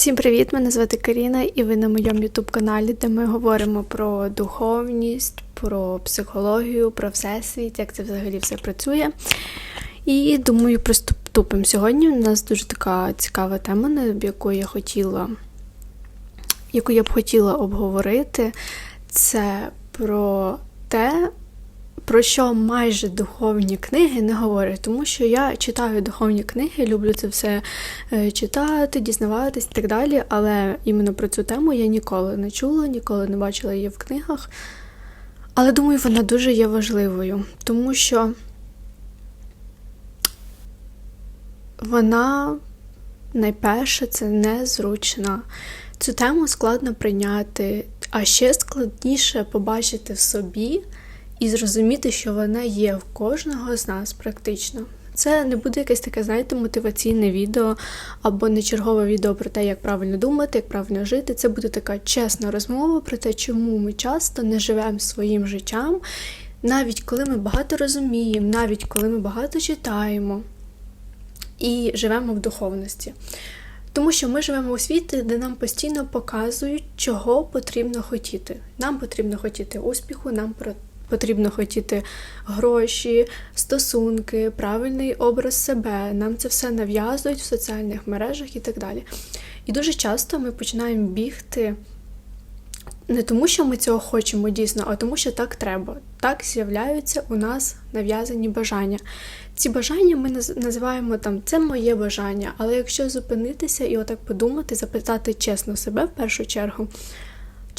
Всім привіт! Мене звати Каріна, і ви на моєму ютуб-каналі, де ми говоримо про духовність, про психологію, про всесвіт, як це взагалі все працює. І думаю, приступимо. Сьогодні у нас дуже така цікава тема, на яку я хотіла, яку я б хотіла обговорити. Це про те, про що майже духовні книги не говорять, тому що я читаю духовні книги, люблю це все е, читати, дізнаватись і так далі. Але іменно про цю тему я ніколи не чула, ніколи не бачила її в книгах. Але думаю, вона дуже є важливою, тому що вона найперше це незручна. Цю тему складно прийняти, а ще складніше побачити в собі і зрозуміти, що вона є в кожного з нас практично. Це не буде якесь таке, знаєте, мотиваційне відео або не чергове відео про те, як правильно думати, як правильно жити. Це буде така чесна розмова про те, чому ми часто не живемо своїм життям, навіть коли ми багато розуміємо, навіть коли ми багато читаємо і живемо в духовності. Тому що ми живемо у світі, де нам постійно показують, чого потрібно хотіти. Нам потрібно хотіти успіху, нам потрібно хотіти гроші, стосунки, правильний образ себе. Нам це все нав'язують в соціальних мережах і так далі. І дуже часто ми починаємо бігти. Не тому, що ми цього хочемо дійсно, а тому, що так треба. Так з'являються у нас нав'язані бажання. Ці бажання ми називаємо там це моє бажання, але якщо зупинитися і отак подумати, запитати чесно себе в першу чергу,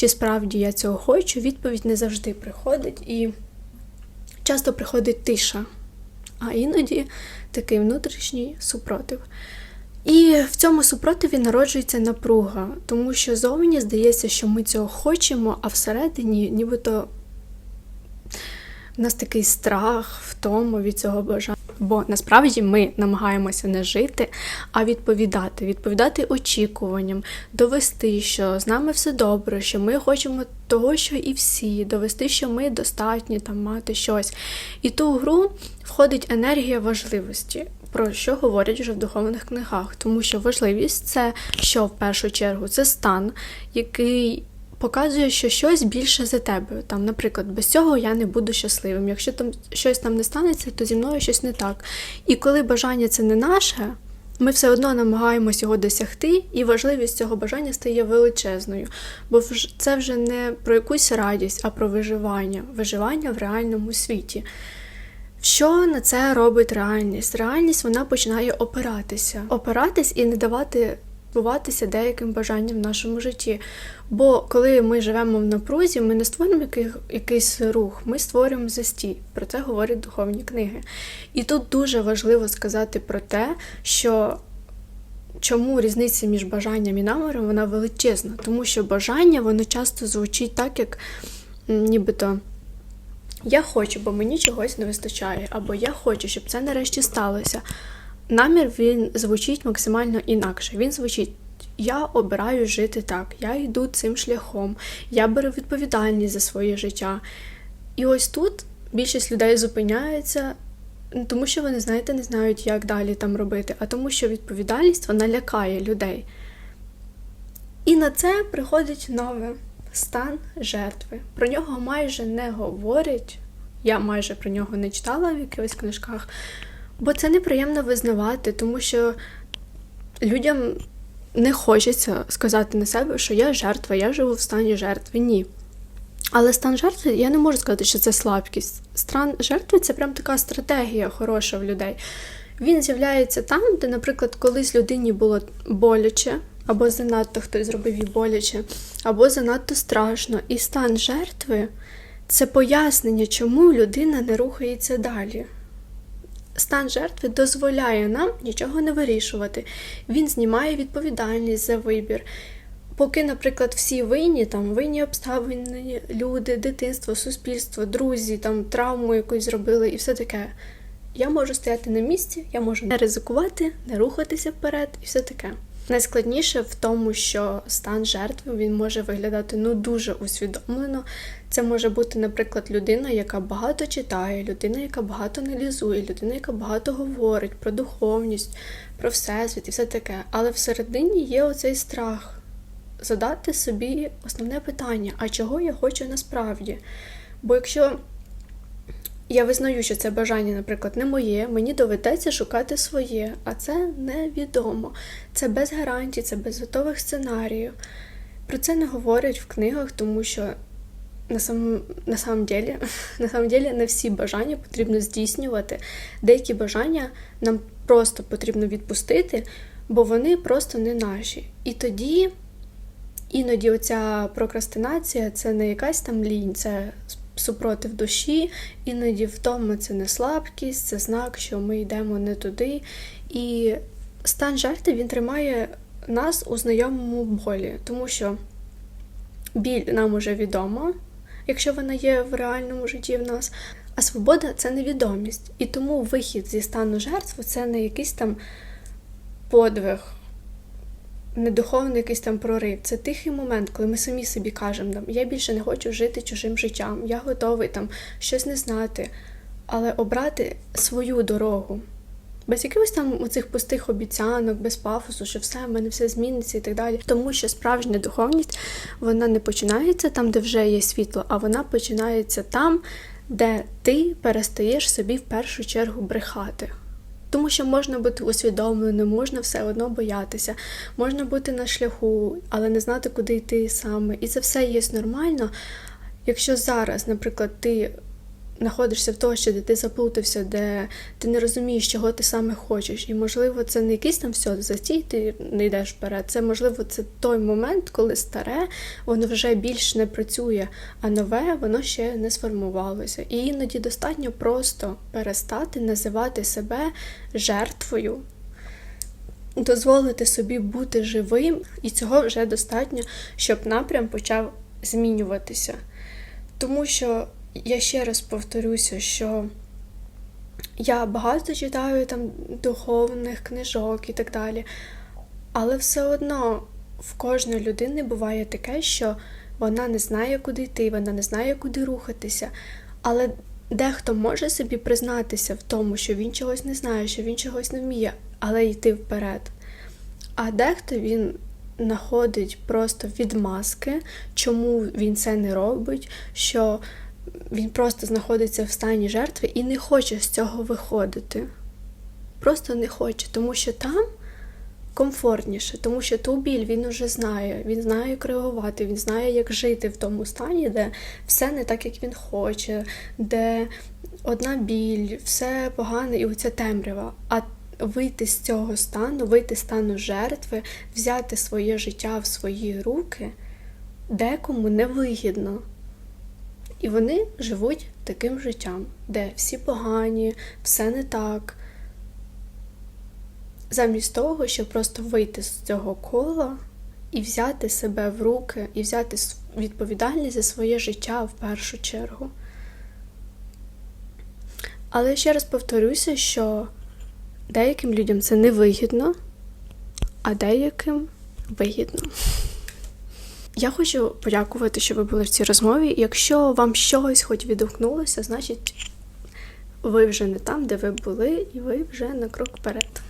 чи справді я цього хочу, відповідь не завжди приходить, і часто приходить тиша, а іноді такий внутрішній супротив. І в цьому супротиві народжується напруга, тому що зовні здається, що ми цього хочемо, а всередині нібито в нас такий страх, втому від цього бажання. Бо насправді ми намагаємося не жити, а відповідати, відповідати очікуванням, довести, що з нами все добре, що ми хочемо того, що і всі, довести, що ми достатні там мати щось. І ту гру входить енергія важливості. Про що говорять вже в духовних книгах, тому що важливість це що в першу чергу це стан, який показує, що щось більше за тебе. Там, Наприклад, без цього я не буду щасливим. Якщо там щось там не станеться, то зі мною щось не так. І коли бажання це не наше, ми все одно намагаємось його досягти, і важливість цього бажання стає величезною. Бо це вже не про якусь радість, а про виживання, виживання в реальному світі. Що на це робить реальність? Реальність вона починає опиратися, опиратись і не давати відбуватися деяким бажанням в нашому житті. Бо коли ми живемо в напрузі, ми не створюємо який, якийсь рух, ми створюємо застій. Про це говорять духовні книги. І тут дуже важливо сказати про те, що чому різниця між бажанням і наміром вона величезна, тому що бажання воно часто звучить так, як нібито. Я хочу, бо мені чогось не вистачає, або я хочу, щоб це нарешті сталося. Намір він звучить максимально інакше. Він звучить: я обираю жити так, я йду цим шляхом, я беру відповідальність за своє життя. І ось тут більшість людей зупиняється, тому що вони, знаєте, не знають, як далі там робити, а тому, що відповідальність вона лякає людей. І на це приходить нове стан жертви. Про нього майже не говорять. Я майже про нього не читала в якихось книжках. Бо це неприємно визнавати, тому що людям не хочеться сказати на себе, що я жертва, я живу в стані жертви. Ні. Але стан жертви я не можу сказати, що це слабкість. Стан жертви це прям така стратегія хороша в людей. Він з'являється там, де, наприклад, колись людині було боляче, або занадто хтось зробив їй боляче, або занадто страшно. І стан жертви це пояснення, чому людина не рухається далі. Стан жертви дозволяє нам нічого не вирішувати. Він знімає відповідальність за вибір. Поки, наприклад, всі винні, там винні обставини, люди, дитинство, суспільство, друзі, там травму якусь зробили і все таке. Я можу стояти на місці, я можу не ризикувати, не рухатися вперед і все таке. Найскладніше в тому, що стан жертви він може виглядати ну дуже усвідомлено. Це може бути, наприклад, людина, яка багато читає, людина, яка багато аналізує, людина, яка багато говорить про духовність, про всесвіт і все таке. Але всередині є оцей страх задати собі основне питання: а чого я хочу насправді? Бо якщо я визнаю, що це бажання, наприклад, не моє, мені доведеться шукати своє, а це невідомо. Це без гарантій, це без готових сценаріїв. Про це не говорять в книгах, тому що на самом, на самом деле, на самом деле не всі бажання потрібно здійснювати. Деякі бажання нам просто потрібно відпустити, бо вони просто не наші. І тоді іноді оця прокрастинація це не якась там лінь, це супротив душі, іноді втома це не слабкість, це знак, що ми йдемо не туди. І стан жертви він тримає нас у знайомому болі, тому що біль нам уже відома, якщо вона є в реальному житті в нас. А свобода це невідомість. І тому вихід зі стану жертви це не якийсь там подвиг, не духовний якийсь там прорив. Це тихий момент, коли ми самі собі кажемо, там, я більше не хочу жити чужим життям, я готовий там щось не знати, але обрати свою дорогу. Без якихось там оцих пустих обіцянок, без пафосу, що все, в мене все зміниться і так далі. Тому що справжня духовність вона не починається там, де вже є світло, а вона починається там, де ти перестаєш собі в першу чергу брехати. Тому що можна бути усвідомленим, можна все одно боятися, можна бути на шляху, але не знати, куди йти саме. І це все є нормально. Якщо зараз, наприклад, ти знаходишся в точці, де ти заплутався, де ти не розумієш, чого ти саме хочеш. І, можливо, це не якийсь там все, застій, ти не йдеш вперед. Це, можливо, це той момент, коли старе, воно вже більш не працює, а нове воно ще не сформувалося. І іноді достатньо просто перестати називати себе жертвою. Дозволити собі бути живим, і цього вже достатньо, щоб напрям почав змінюватися. Тому що я ще раз повторюся, що я багато читаю там духовних книжок і так далі, але все одно в кожної людини буває таке, що вона не знає, куди йти, вона не знає, куди рухатися. Але дехто може собі признатися в тому, що він чогось не знає, що він чогось не вміє, але йти вперед. А дехто він знаходить просто відмазки, чому він це не робить, що він просто знаходиться в стані жертви і не хоче з цього виходити. Просто не хоче, тому що там комфортніше, тому що ту біль він уже знає, він знає, як реагувати, він знає, як жити в тому стані, де все не так, як він хоче, де одна біль, все погане і оця темрява. А вийти з цього стану, вийти з стану жертви, взяти своє життя в свої руки декому невигідно. І вони живуть таким життям, де всі погані, все не так. Замість того, щоб просто вийти з цього кола і взяти себе в руки, і взяти відповідальність за своє життя в першу чергу. Але ще раз повторюся, що деяким людям це не вигідно, а деяким вигідно. Я хочу подякувати, що ви були в цій розмові. Якщо вам щось хоч відгукнулося, значить ви вже не там, де ви були, і ви вже на крок вперед.